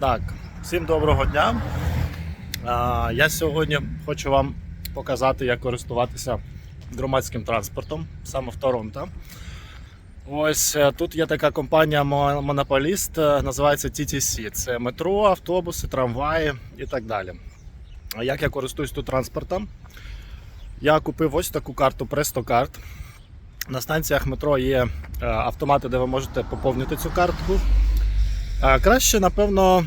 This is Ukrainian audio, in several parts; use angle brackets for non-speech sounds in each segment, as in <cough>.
Так, всім доброго дня. Я сьогодні хочу вам показати, як користуватися громадським транспортом саме в Торонто. Ось е, тут є така компанія мо- монополіст, е, називається TTC. Це метро, автобуси, трамваї і так далі. А як я користуюсь тут транспортом? Я купив ось таку карту Prestocard. На станціях метро є е, автомати, де ви можете поповнити цю картку. Е, Краще, напевно,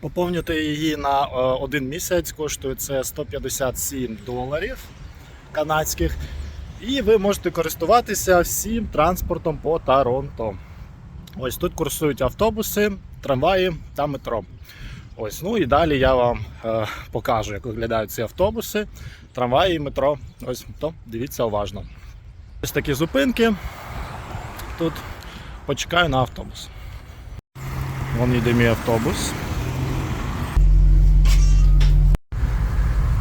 поповнити її на е, один місяць. Коштує це 157 доларів канадських. І ви можете користуватися всім транспортом по Торонто. Ось тут курсують автобуси, трамваї та метро. Ось, ну і далі я вам е, покажу, як виглядають ці автобуси, трамваї і метро. Ось то дивіться уважно. Ось такі зупинки. Тут почекаю на автобус. Вон йде мій автобус.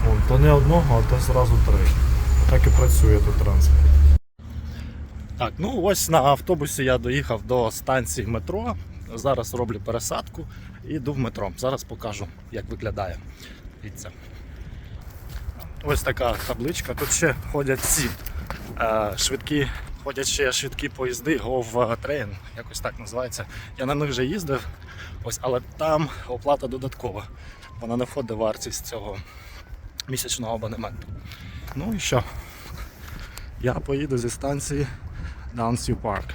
Вон, то не одного, а то зразу три. Так і працює тут транспорт. Так, ну ось на автобусі я доїхав до станції метро. Зараз роблю пересадку і йду в метро. Зараз покажу, як виглядає. Дивіться. Ось така табличка. Тут ще ходять ці е, швидкі, ходять ще швидкі поїзди, Gov Train, якось так називається. Я на них вже їздив, ось, але там оплата додаткова. Вона не входить в вартість цього місячного абонементу. Ну і що? Я поїду зі станції Downsview Park.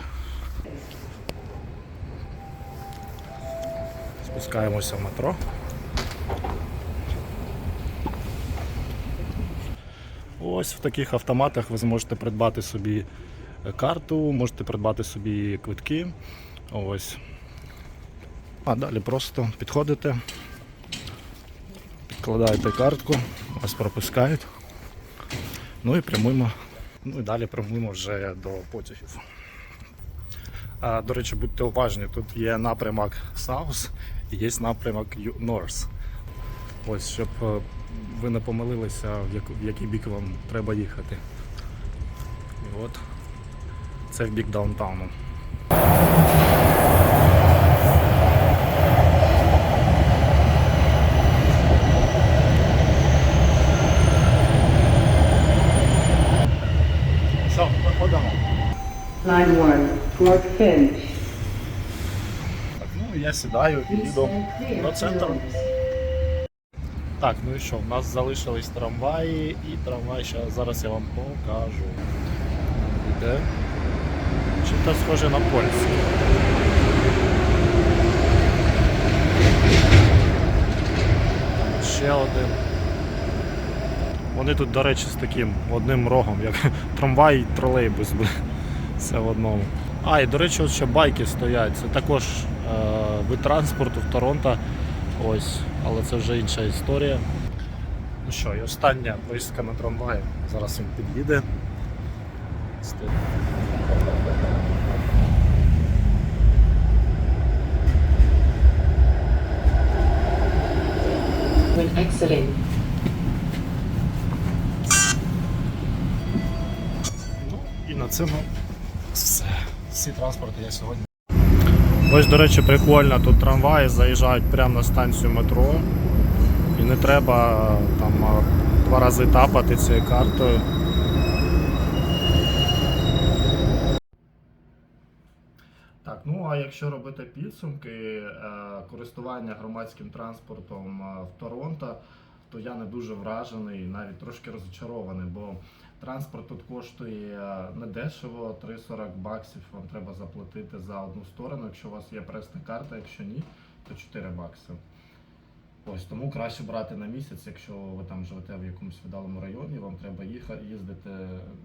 Спускаємося в метро. Ось в таких автоматах ви зможете придбати собі карту, можете придбати собі квитки. Ось. А далі просто підходите, підкладаєте картку, вас пропускають. Ну і прямуємо. Ну і далі прямуємо вже до потягів. А, до речі, будьте уважні, тут є напрямок South і є напрямок North. Ось, щоб е, ви не помилилися, в, який бік вам треба їхати. І от це в бік даунтауну. Що, виходимо? Line 1, Fort Finch. Так, ну я сідаю і їду до центру. Так, ну і що, в нас залишились трамваї і трамвай ще зараз я вам покажу. Іде. Чи то схоже на польський. Ще один. Вони тут, до речі, з таким одним рогом, як <laughs> трамвай і тролейбус. Все в одному. А, і до речі, ще байки стоять. Це також е, вид транспорту в Торонто. Ось, але це вже інша історія. Ну що, і остання поїздка на трамваї. Зараз він під'їде. Ну і на цьому. Всі транспорти є сьогодні. Ось, до речі, прикольно, тут трамваї заїжджають прямо на станцію метро. І не треба там два рази тапати цією картою. Так, ну а якщо робити підсумки е, користування громадським транспортом е, в Торонто, то я не дуже вражений, навіть трошки розчарований, бо транспорт тут коштує е, недешево, 3,40 баксів вам треба заплатити за одну сторону. Якщо у вас є пресна карта, якщо ні, то 4 бакси. Ось тому краще брати на місяць, якщо ви там живете в якомусь віддалому районі, вам треба їхати їздити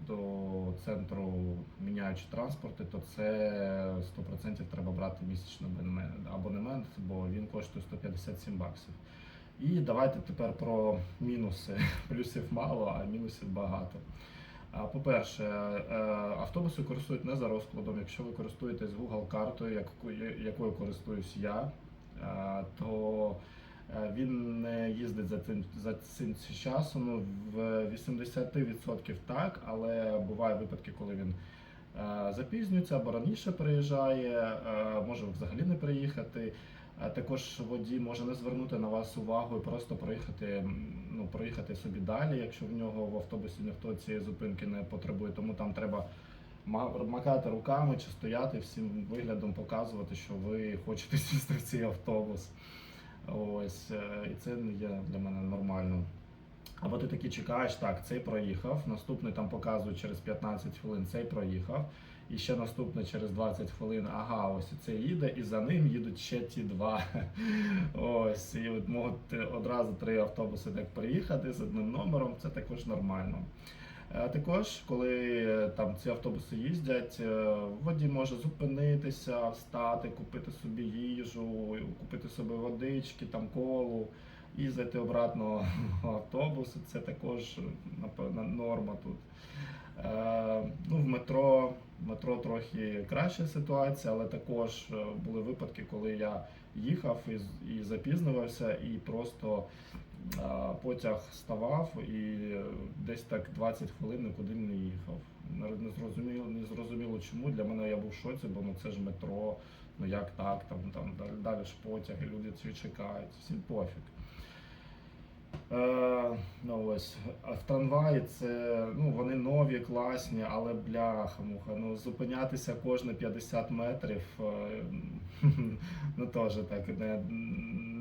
до центру, міняючи транспорти, то це 100% треба брати місячний абонемент- бо він коштує 157 баксів. І давайте тепер про мінуси. <laughs> Плюсів мало, а мінусів багато. По-перше, е, автобуси користують не за розкладом. Якщо ви користуєтесь Google картою, якою користуюсь я, е, то е, він не їздить за цим за цим часом. Ну, в 80% так, але бувають випадки, коли він запізнюється або раніше приїжджає, може взагалі не приїхати. А також водій може не звернути на вас увагу і просто проїхати, ну, проїхати собі далі, якщо в нього в автобусі ніхто цієї зупинки не потребує. Тому там треба макати руками чи стояти всім виглядом, показувати, що ви хочете <laughs> сісти в цей автобус. Ось, е, і це є для мене нормально. Або ти таки чекаєш, так, цей проїхав, наступний там показує через 15 хвилин, цей проїхав, і ще наступний через 20 хвилин, ага, ось і цей їде, і за ним їдуть ще ті два. <laughs> Ось, і от можуть одразу три автобуси так приїхати з одним номером, це також нормально. Е, Також, коли е, там ці автобуси їздять, е, водій може зупинитися, встати, купити собі їжу, купити собі водички, там колу і зайти обратно <laughs> в автобус. Це також напевно норма тут. Ну, в метро, метро трохи краща ситуація, але також е, були випадки, коли я їхав і, і запізнювався, і просто е, потяг ставав і е, десь так 20 хвилин нікуди не їхав. Не, зрозуміло, не зрозуміло чому. Для мене я був в шоці, бо ну це ж метро, ну як так, там, там далі, ж потяги, люди ці чекають, всім пофіг. Е, ну ось, в трамваї це ну вони нові, класні, але бляха муха. Ну зупинятися кожні 50 метрів, е, <laughs> ну теж так не,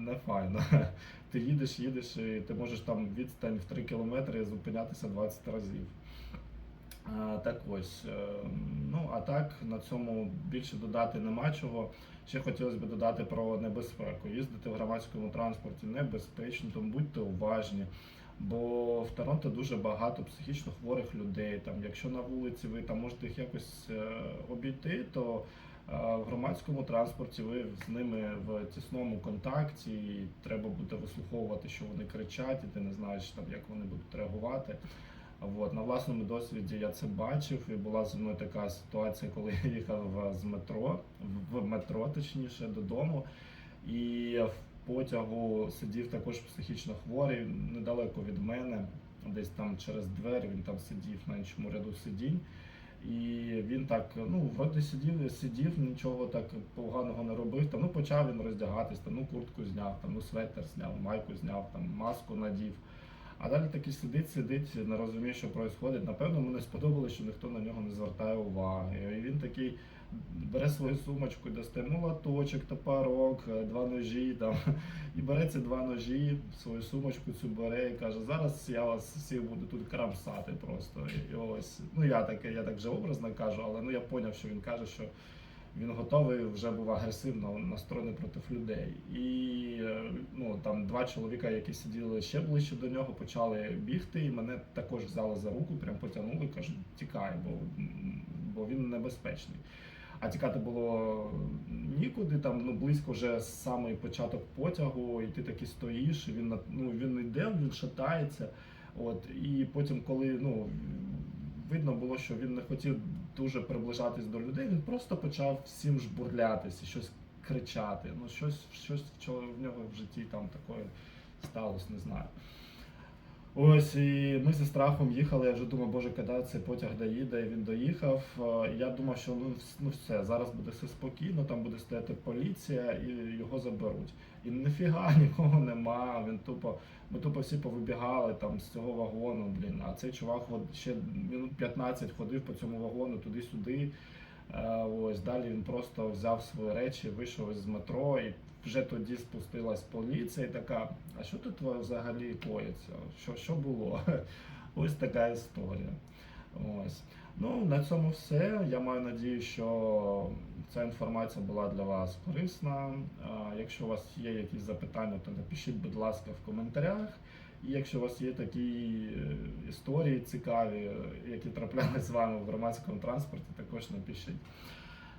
не файно. <laughs> Ти їдеш, їдеш, і ти можеш там відстань в 3 кілометри зупинятися 20 разів. А, так ось. е, Ну, а так, на цьому більше додати нема чого. Ще хотілося б додати про небезпеку. Їздити в громадському транспорті небезпечно, тому будьте уважні. Бо в Торонто дуже багато психічно хворих людей. Там, якщо на вулиці ви там можете їх якось е, обійти, то е, в громадському транспорті ви з ними в тісному контакті, і треба буде вислуховувати, що вони кричать, і ти не знаєш там, як вони будуть реагувати. От, на власному досвіді я це бачив, і була зі мною така ситуація, коли я їхав з метро, в метро, точніше, додому. І в потягу сидів також психічно хворий, недалеко від мене, десь там через двері він там сидів на іншому ряду сидінь. І він так, ну, вроді сидів, сидів, нічого так поганого не робив. Там, ну, почав він роздягатись, там, ну, куртку зняв, там, ну, светер зняв, майку зняв, там, маску надів. А далі такий сидить, сидить, не розуміє, що відбувається. Напевно, мені сподобалось, що ніхто на нього не звертає уваги. І він такий бере свою сумочку, достає молоточок, топорок, е, два ножі там, і бере ці два ножі, свою сумочку цю бере і каже, зараз я вас всіх буду тут крамсати просто. І, ось, ну я так, я так вже образно кажу, але ну я зрозумів, що він каже, що він готовий вже був агресивно настроєний проти людей. І е, ну там два чоловіка, які сиділи ще ближче до нього, почали бігти, і мене також взяли за руку, прям потягнули, кажуть, тікай, бо, бо він небезпечний. А тікати було нікуди, там ну близько вже самий початок потягу, і ти таки стоїш, він ну він йде, він шатається. От і потім, коли ну видно було, що він не хотів дуже приближатись до людей, він просто почав всім жбурлятися, щось кричати. Ну щось, щось в нього в житті там такое сталося, не знаю. Ось і ми зі страхом їхали. Я вже думав, боже, коли цей потяг доїде, і він доїхав. Е, Я думав, що ну, ну все, зараз буде все спокійно, там буде стояти поліція і його заберуть. І ніфіга <laughs> нікого нема. Він тупо, ми тупо всі повибігали там з цього вагону. Блін, а цей чувак ще минут 15 ходив по цьому вагону туди-сюди. Е, Ось далі він просто взяв свої речі, вийшов із метро, і вже тоді спустилась поліція і така. А що тут взагалі коїться? Що, що було? <laughs> Ось така історія. Ось. Ну, на цьому все. Я маю надію, що ця інформація була для вас корисна. Якщо у вас є якісь запитання, то напишіть, будь ласка, в коментарях. І якщо у вас є такі е, історії цікаві, е, які траплялися з вами в громадському транспорті, також напишіть.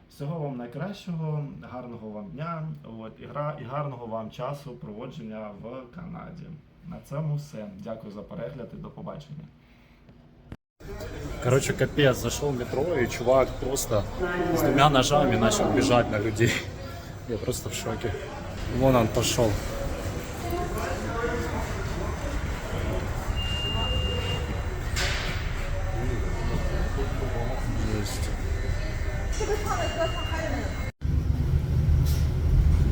Всього вам найкращого, гарного вам дня от, і, гра, і гарного вам часу проводження в Канаді. На цьому все. Дякую за перегляд і до побачення. Короче, капец, зашел в метро, и чувак просто с двумя ножами начал бежать на людей. <laughs> Я просто в шоке. Вон он пошел. Жесть.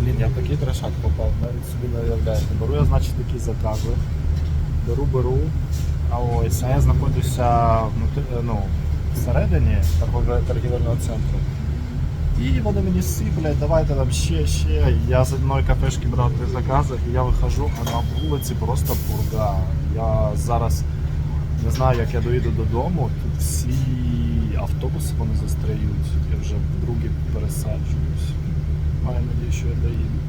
Блін, я в такий трешак попав, навіть собі не уявляєте. Беру я, значить, такі закази. Беру, беру. А ось, а я знаходжуся ну, всередині торгівельного центру. І вони мені сиплять, давайте там ще, ще. Я з одної кафешки брав три закази, і я виходжу, а на вулиці просто пурга. Я зараз не знаю, як я доїду додому. Тут всі автобуси вони застряють. Я вже вдруге пересаджуюсь. Маю надію, що я доїду.